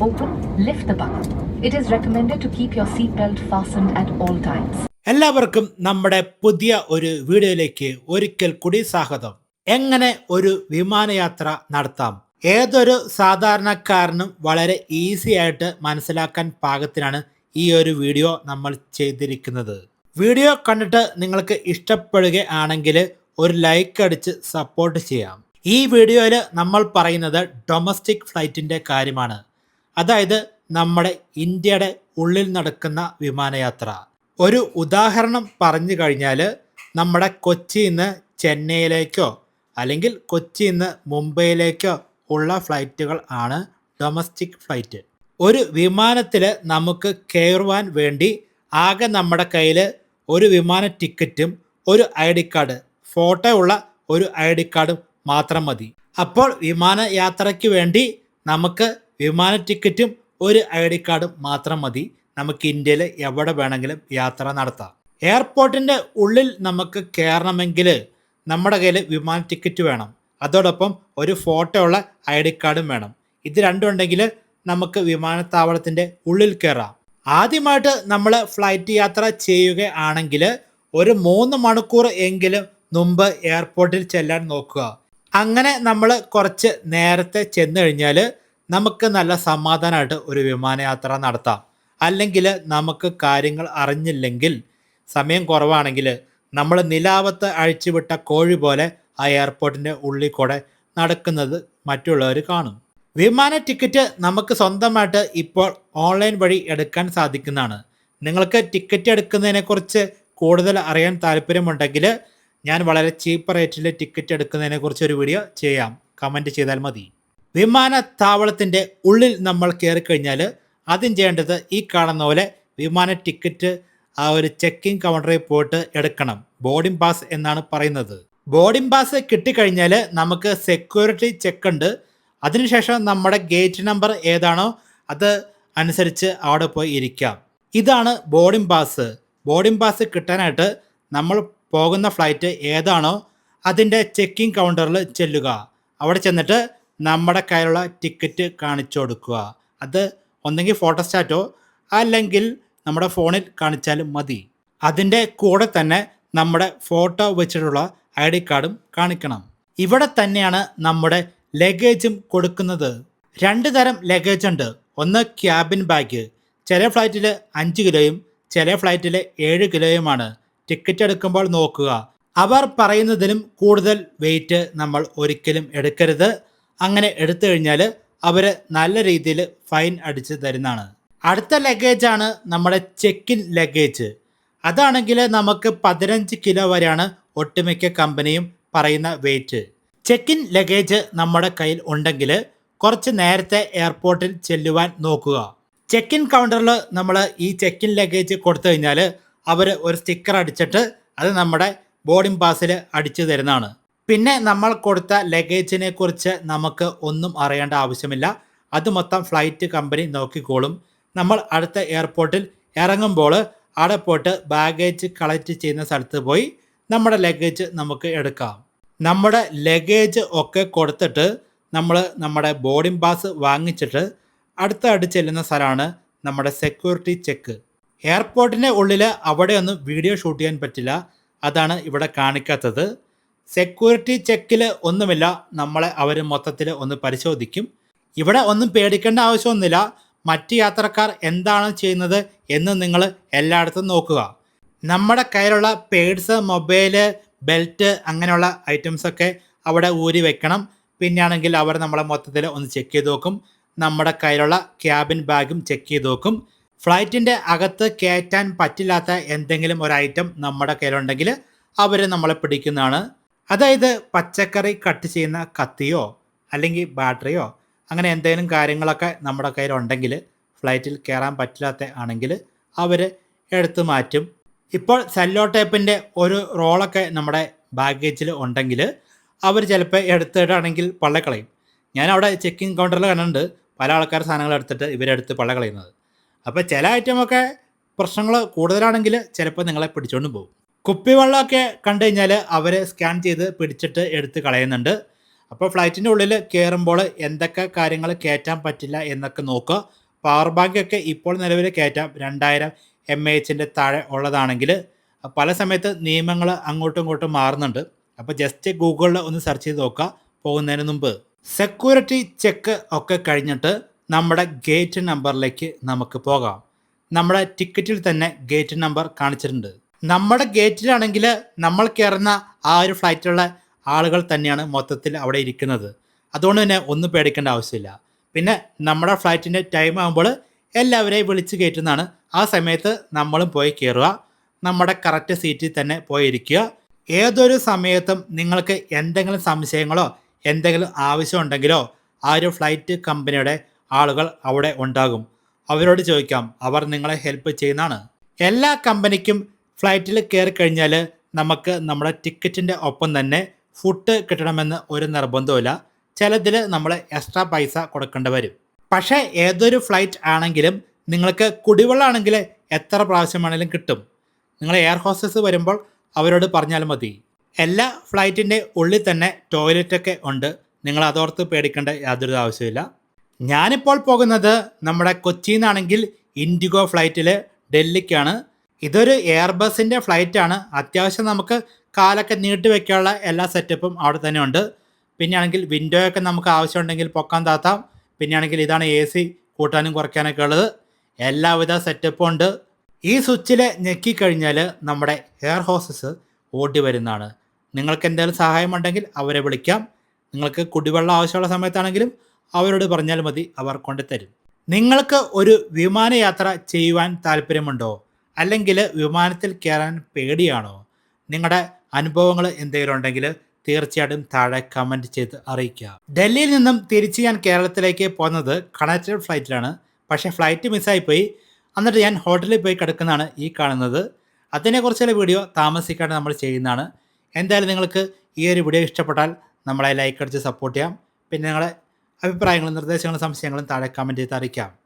open, lift the buckle. It is recommended to keep your seatbelt fastened at all times. എല്ലാവർക്കും നമ്മുടെ പുതിയ ഒരു വീഡിയോയിലേക്ക് ഒരിക്കൽ കൂടി സ്വാഗതം. എങ്ങനെ ഒരു വിമാനയാത്ര നടത്താം? ഏതൊരു സാധാരണക്കാരനും വളരെ ഈസി ആയിട്ട് മനസ്സിലാക്കാൻ പാകത്തിനാണ് ഈ ഒരു വീഡിയോ നമ്മൾ ചെയ്തിരിക്കുന്നത്. വീഡിയോ കണ്ടിട്ട് നിങ്ങൾക്ക് ഇഷ്ടപ്പെടുകയാണെങ്കിൽ ഒരു ലൈക്ക് അടിച്ച് സപ്പോർട്ട് ചെയ്യാം. ഈ വീഡിയോയിൽ നമ്മൾ പറയുന്നത് ഡൊമസ്റ്റിക് ഫ്ലൈറ്റിന്റെ കാര്യമാണ്. അതായത് നമ്മുടെ ഇന്ത്യയുടെ ഉള്ളിൽ നടക്കുന്ന വിമാനയാത്ര. ഒരു ഉദാഹരണം പറഞ്ഞു കഴിഞ്ഞാൽ നമ്മുടെ കൊച്ചി നിന്ന് ചെന്നൈയിലേക്കോ അല്ലെങ്കിൽ കൊച്ചി നിന്ന് മുംബൈയിലേക്കോ ഉള്ള ഫ്ലൈറ്റുകൾ ആണ് ഡൊമസ്റ്റിക് ഫ്ലൈറ്റ്. ഒരു വിമാനത്തിൽ നമുക്ക് കയറുവാൻ വേണ്ടി ആകെ നമ്മുടെ കയ്യിൽ ഒരു വിമാന ടിക്കറ്റും ഒരു ഐ ഡി കാർഡ് ഫോട്ടോ ഉള്ള ഒരു ഐ ഡി കാർഡും മാത്രം മതി. അപ്പോൾ വിമാനയാത്രയ്ക്ക് വേണ്ടി നമുക്ക് വിമാന ടിക്കറ്റും ഒരു ഐ ഡി കാർഡും മാത്രം മതി. നമുക്ക് ഇന്ത്യയിൽ എവിടെ വേണമെങ്കിലും യാത്ര നടത്താം. എയർപോർട്ടിന്റെ ഉള്ളിൽ നമുക്ക് കയറണമെങ്കിൽ നമ്മുടെ കയ്യിൽ വിമാന ടിക്കറ്റ് വേണം. അതോടൊപ്പം ഒരു ഫോട്ടോ ഉള്ള ഐ ഡി കാർഡും വേണം. ഇത് രണ്ടും ഉണ്ടെങ്കിൽ നമുക്ക് വിമാനത്താവളത്തിന്റെ ഉള്ളിൽ കയറാം ആദ്യമായിട്ട് നമ്മൾ ഫ്ലൈറ്റ് യാത്ര ചെയ്യുകയാണെങ്കിൽ ഒരു മൂന്ന് മണിക്കൂർ എങ്കിലും മുമ്പ് എയർപോർട്ടിൽ ചെല്ലാൻ നോക്കുക. അങ്ങനെ നമ്മൾ കുറച്ച് നേരത്തെ ചെന്ന് കഴിഞ്ഞാൽ നമുക്ക് നല്ല സമാധാനമായിട്ട് ഒരു വിമാനയാത്ര നടത്താം. അല്ലെങ്കിൽ നമുക്ക് കാര്യങ്ങൾ അറിഞ്ഞില്ലെങ്കിൽ സമയം കുറവാണെങ്കിൽ നമ്മൾ നിലാവത്ത് അഴിച്ചുവിട്ട കോഴി പോലെ ആ എയർപോർട്ടിന്റെ ഉള്ളിൽ കൂടെ നടക്കുന്നത് മറ്റുള്ളവർ കാണും. വിമാന ടിക്കറ്റ് നമുക്ക് സ്വന്തമായിട്ട് ഇപ്പോൾ ഓൺലൈൻ വഴി എടുക്കാൻ സാധിക്കുന്നതാണ്. നിങ്ങൾക്ക് ടിക്കറ്റ് എടുക്കുന്നതിനെക്കുറിച്ച് കൂടുതൽ അറിയാൻ താല്പര്യമുണ്ടെങ്കിൽ ഞാൻ വളരെ ചീപ്പ് റേറ്റിൽ ടിക്കറ്റ് എടുക്കുന്നതിനെക്കുറിച്ച് ഒരു വീഡിയോ ചെയ്യാം. കമന്റ് ചെയ്താൽ മതി. വിമാനത്താവളത്തിന്റെ ഉള്ളിൽ നമ്മൾ കയറി കഴിഞ്ഞാൽ ആദ്യം ചെയ്യേണ്ടത് ഈ കാണുന്ന പോലെ വിമാന ടിക്കറ്റ് ആ ഒരു ചെക്കിംഗ് കൗണ്ടറിൽ പോയിട്ട് എടുക്കണം. ബോർഡിംഗ് പാസ് എന്നാണ് പറയുന്നത്. ബോർഡിംഗ് പാസ് കിട്ടിക്കഴിഞ്ഞാൽ നമുക്ക് സെക്യൂരിറ്റി ചെക്ക് ഉണ്ട്. അതിനുശേഷം നമ്മുടെ ഗേറ്റ് നമ്പർ ഏതാണോ അത് അനുസരിച്ച് അവിടെ പോയി ഇരിക്കാം. ഇതാണ് ബോർഡിംഗ് പാസ് ബോർഡിംഗ് പാസ് കിട്ടാനായിട്ട് നമ്മൾ പോകുന്ന ഫ്ലൈറ്റ് ഏതാണോ അതിന്റെ ചെക്കിംഗ് കൗണ്ടറിൽ ചെല്ലുക. അവിടെ ചെന്നിട്ട് നമ്മുടെ കയ്യിലുള്ള ടിക്കറ്റ് കാണിച്ചു കൊടുക്കുക. അത് ഒന്നെങ്കിൽ ഫോട്ടോസ്റ്റാറ്റോ അല്ലെങ്കിൽ നമ്മുടെ ഫോണിൽ കാണിച്ചാലും മതി. അതിന്റെ കൂടെ തന്നെ നമ്മുടെ ഫോട്ടോ വെച്ചിട്ടുള്ള ഐ ഡി കാർഡും കാണിക്കണം. ഇവിടെ തന്നെയാണ് നമ്മുടെ ലഗേജും കൊടുക്കുന്നത്. രണ്ട് തരം ലഗേജ് ഉണ്ട്. ഒന്ന് ക്യാബിൻ ബാഗ് ചില ഫ്ലൈറ്റിൽ അഞ്ച് കിലോയും ചില ഫ്ലൈറ്റിൽ ഏഴ് കിലോയുമാണ്. ടിക്കറ്റ് എടുക്കുമ്പോൾ നോക്കുക. അവർ പറയുന്നതിലും കൂടുതൽ വെയിറ്റ് നമ്മൾ ഒരിക്കലും എടുക്കരുത്. അങ്ങനെ എടുത്തു കഴിഞ്ഞാൽ അവർ നല്ല രീതിയിൽ ഫൈൻ അടിച്ച് തരുന്നതാണ്. അടുത്ത ലഗേജാണ് നമ്മുടെ ചെക്കിൻ ലഗേജ് അതാണെങ്കിൽ നമുക്ക് പതിനഞ്ച് കിലോ വരെയാണ് ഒട്ടുമിക്ക കമ്പനിയും പറയുന്ന വെയിറ്റ് ചെക്കിൻ ലഗേജ് നമ്മുടെ കയ്യിൽ ഉണ്ടെങ്കിൽ കുറച്ച് നേരത്തെ എയർപോർട്ടിൽ ചെല്ലുവാൻ നോക്കുക. ചെക്കിൻ കൗണ്ടറിൽ നമ്മൾ ഈ ചെക്കിൻ ലഗേജ് കൊടുത്തു കഴിഞ്ഞാൽ അവർ ഒരു സ്റ്റിക്കർ അടിച്ചിട്ട് അത് നമ്മുടെ ബോർഡിംഗ് പാസ്സിൽ അടിച്ചു തരുന്നതാണ്. പിന്നെ നമ്മൾ കൊടുത്ത ലഗേജിനെ കുറിച്ച് നമുക്ക് ഒന്നും അറിയേണ്ട ആവശ്യമില്ല. അത് മൊത്തം ഫ്ലൈറ്റ് കമ്പനി നോക്കിക്കോളും. നമ്മൾ അടുത്ത എയർപോർട്ടിൽ ഇറങ്ങുമ്പോൾ അവിടെ പോയിട്ട് ബാഗേജ് കളക്ട് ചെയ്യുന്ന സ്ഥലത്ത് പോയി നമ്മുടെ ലഗേജ് നമുക്ക് എടുക്കാം. നമ്മുടെ ലഗേജ് ഒക്കെ കൊടുത്തിട്ട് നമ്മൾ നമ്മുടെ ബോർഡിംഗ് പാസ് വാങ്ങിച്ചിട്ട് അടുത്ത അടുത്ത് ചെല്ലുന്ന സ്ഥലമാണ് നമ്മുടെ സെക്യൂരിറ്റി ചെക്ക് എയർപോർട്ടിന്റെ ഉള്ളിൽ അവിടെയൊന്നും വീഡിയോ ഷൂട്ട് ചെയ്യാൻ പറ്റില്ല. അതാണ് ഇവിടെ കാണിക്കാത്തത്. സെക്യൂരിറ്റി ചെക്കിൽ ഒന്നുമില്ല. നമ്മളെ അവർ മൊത്തത്തിൽ ഒന്ന് പരിശോധിക്കും. ഇവിടെ ഒന്നും പേടിക്കേണ്ട ആവശ്യമൊന്നുമില്ല. മറ്റ് യാത്രക്കാർ എന്താണ് ചെയ്യുന്നത് എന്ന് നിങ്ങൾ എല്ലായിടത്തും നോക്കുക. നമ്മുടെ കയ്യിലുള്ള പേഴ്സ് മൊബൈൽ ബെൽറ്റ് അങ്ങനെയുള്ള ഐറ്റംസൊക്കെ അവിടെ ഊരി വെക്കണം. പിന്നെയാണെങ്കിൽ അവർ നമ്മളെ മൊത്തത്തിൽ ഒന്ന് ചെക്ക് ചെയ്ത് നോക്കും. നമ്മുടെ കയ്യിലുള്ള ക്യാബിൻ ബാഗും ചെക്ക് ചെയ്ത് നോക്കും. ഫ്ലൈറ്റിന്റെ അകത്ത് കയറ്റാൻ പറ്റില്ലാത്ത എന്തെങ്കിലും ഒരു ഐറ്റം നമ്മുടെ കയ്യിലുണ്ടെങ്കിൽ അവർ നമ്മളെ പിടിക്കുന്നതാണ്. അതായത് പച്ചക്കറി കട്ട് ചെയ്യുന്ന കത്തിയോ അല്ലെങ്കിൽ ബാറ്ററിയോ അങ്ങനെ എന്തെങ്കിലും കാര്യങ്ങളൊക്കെ നമ്മുടെ കയ്യിലുണ്ടെങ്കിൽ ഫ്ലൈറ്റിൽ കയറാൻ പറ്റില്ലാത്ത ആണെങ്കിൽ അവർ എടുത്തു മാറ്റും. ഇപ്പോൾ സെല്ലോ ടേപ്പിന്റെ ഒരു റോളൊക്കെ നമ്മുടെ ബാഗേജിൽ ഉണ്ടെങ്കിൽ അവർ ചിലപ്പോൾ എടുത്തിട്ടാണെങ്കിൽ പള്ളക്കളയും ഞാൻ അവിടെ ചെക്കിംഗ് കൗണ്ടറിൽ കണ്ടിട്ടുണ്ട് പല ആൾക്കാർ സാധനങ്ങൾ എടുത്തിട്ട് ഇവരെടുത്ത് പള്ളകളയുന്നത് അപ്പോൾ ചില ഐറ്റമൊക്കെ പ്രശ്നങ്ങൾ കൂടുതലാണെങ്കിൽ ചിലപ്പോൾ നിങ്ങളെ പിടിച്ചുകൊണ്ട് പോകും. കുപ്പിവെള്ളമൊക്കെ കണ്ടു കഴിഞ്ഞാൽ അവരെ സ്കാൻ ചെയ്ത് പിടിച്ചിട്ട് എടുത്ത് കളയുന്നുണ്ട്. അപ്പോൾ ഫ്ലൈറ്റിന്റെ ഉള്ളിൽ കയറുമ്പോൾ എന്തൊക്കെ കാര്യങ്ങൾ കയറ്റാൻ പറ്റില്ല എന്നൊക്കെ നോക്കുക. പവർ ബാങ്ക് ഒക്കെ ഇപ്പോൾ നിലവിൽ കയറ്റാം. രണ്ടായിരം എ എച്ചിന്റെ താഴെ ഉള്ളതാണെങ്കിൽ പല സമയത്ത് നിയമങ്ങൾ അങ്ങോട്ടും ഇങ്ങോട്ടും മാറുന്നുണ്ട്. അപ്പോൾ ജസ്റ്റ് ഗൂഗിളിൽ ഒന്ന് സെർച്ച് ചെയ്ത് നോക്കുക. പോകുന്നതിന് മുമ്പ്. സെക്യൂരിറ്റി ചെക്ക് ഒക്കെ കഴിഞ്ഞിട്ട് നമ്മുടെ ഗേറ്റ് നമ്പറിലേക്ക് നമുക്ക് പോകാം. നമ്മുടെ ടിക്കറ്റിൽ തന്നെ ഗേറ്റ് നമ്പർ കാണിച്ചിട്ടുണ്ട്. നമ്മുടെ ഗേറ്റിലാണെങ്കിൽ നമ്മൾ കയറുന്ന ആ ഒരു ഫ്ലൈറ്റിലുള്ള ആളുകൾ തന്നെയാണ് മൊത്തത്തിൽ അവിടെ ഇരിക്കുന്നത്. അതുകൊണ്ട് തന്നെ ഒന്നും പേടിക്കേണ്ട ആവശ്യമില്ല. പിന്നെ നമ്മുടെ ഫ്ലൈറ്റിന്റെ ടൈം ആകുമ്പോൾ എല്ലാവരെയും വിളിച്ച് കയറ്റുന്നതാണ്. ആ സമയത്ത് നമ്മളും പോയി കയറുക. നമ്മുടെ കറക്റ്റ് സീറ്റിൽ തന്നെ പോയി ഇരിക്കുക. ഏതൊരു സമയത്തും നിങ്ങൾക്ക് എന്തെങ്കിലും സംശയങ്ങളോ എന്തെങ്കിലും ആവശ്യമുണ്ടെങ്കിലോ ആ ഒരു ഫ്ലൈറ്റ് കമ്പനിയുടെ ആളുകൾ അവിടെ ഉണ്ടാകും. അവരോട് ചോദിക്കാം. അവർ നിങ്ങളെ ഹെൽപ്പ് ചെയ്യുന്നതാണ്. എല്ലാ കമ്പനിക്കും ഫ്ലൈറ്റിൽ കയറി കഴിഞ്ഞാൽ നമുക്ക് നമ്മുടെ ടിക്കറ്റിന്റെ ഒപ്പം തന്നെ ഫുഡ് കിട്ടണമെന്ന് ഒരു നിർബന്ധമില്ല ചിലതിൽ നമ്മൾ എക്സ്ട്രാ പൈസ കൊടുക്കേണ്ടി വരും. പക്ഷേ ഏതൊരു ഫ്ലൈറ്റ് ആണെങ്കിലും നിങ്ങൾക്ക് കുടിവെള്ളമാണെങ്കിൽ എത്ര പ്രാവശ്യം വേണമെങ്കിലും കിട്ടും. നിങ്ങൾ എയർ ഹോസ്റ്റസ് വരുമ്പോൾ അവരോട് പറഞ്ഞാൽ മതി. എല്ലാ ഫ്ലൈറ്റിന്റെ ഉള്ളിൽ തന്നെ ടോയ്ലറ്റൊക്കെ ഉണ്ട്. നിങ്ങൾ അതോർത്ത് പേടിക്കേണ്ട യാതൊരു ആവശ്യമില്ല ഞാനിപ്പോൾ പോകുന്നത് നമ്മുടെ കൊച്ചിയിൽ നിന്നാണെങ്കിൽ ഇൻഡിഗോ ഫ്ലൈറ്റിൽ ഡൽഹിക്കാണ്. ഇതൊരു എയർബസിന്റെ ഫ്ലൈറ്റാണ് അത്യാവശ്യം നമുക്ക് കാലൊക്കെ നീട്ടി വെക്കാനുള്ള എല്ലാ സെറ്റപ്പും അവിടെ തന്നെ ഉണ്ട്. പിന്നെയാണെങ്കിൽ വിൻഡോ ഒക്കെ നമുക്ക് ആവശ്യമുണ്ടെങ്കിൽ പൊക്കാൻ താത്താം. പിന്നെയാണെങ്കിൽ ഇതാണ് എ സി കൂട്ടാനും കുറയ്ക്കാനൊക്കെ ഉള്ളത്. എല്ലാവിധ സെറ്റപ്പും ഉണ്ട്. ഈ സ്വിച്ചിൽ ഞെക്കിക്കഴിഞ്ഞാൽ നമ്മുടെ എയർ ഹോസസ് ഓടി വരുന്നതാണ്. നിങ്ങൾക്ക് എന്തെങ്കിലും സഹായമുണ്ടെങ്കിൽ അവരെ വിളിക്കാം. നിങ്ങൾക്ക് കുടിവെള്ളം ആവശ്യമുള്ള സമയത്താണെങ്കിലും അവരോട് പറഞ്ഞാൽ മതി അവർ കൊണ്ടുതരും. നിങ്ങൾക്ക് ഒരു വിമാനയാത്ര ചെയ്യുവാൻ താല്പര്യമുണ്ടോ? അല്ലെങ്കിൽ വിമാനത്തിൽ കയറാൻ പേടിയാണോ? നിങ്ങളുടെ അനുഭവങ്ങൾ എന്തെങ്കിലും ഉണ്ടെങ്കിൽ തീർച്ചയായിട്ടും താഴെ കമന്റ് ചെയ്ത് അറിയിക്കുക. ഡൽഹിയിൽ നിന്നും തിരിച്ച് ഞാൻ കേരളത്തിലേക്ക് പോകുന്നത് കണക്റ്റഡ് ഫ്ലൈറ്റിലാണ് പക്ഷേ ഫ്ലൈറ്റ് മിസ്സായിപ്പോയി എന്നിട്ട് ഞാൻ ഹോട്ടലിൽ പോയി കിടക്കുന്നതാണ് ഈ കാണുന്നത്. അതിനെക്കുറിച്ചുള്ള വീഡിയോ താമസിക്കാണ്ട് നമ്മൾ ചെയ്യുന്നതാണ്. എന്തായാലും നിങ്ങൾക്ക് ഈ ഒരു വീഡിയോ ഇഷ്ടപ്പെട്ടാൽ നമ്മളെ ലൈക്ക് അടിച്ച് സപ്പോർട്ട് ചെയ്യാം. പിന്നെ നിങ്ങളുടെ അഭിപ്രായങ്ങളും നിർദ്ദേശങ്ങളും സംശയങ്ങളും താഴെ കമന്റ് ചെയ്ത് അറിയിക്കാം.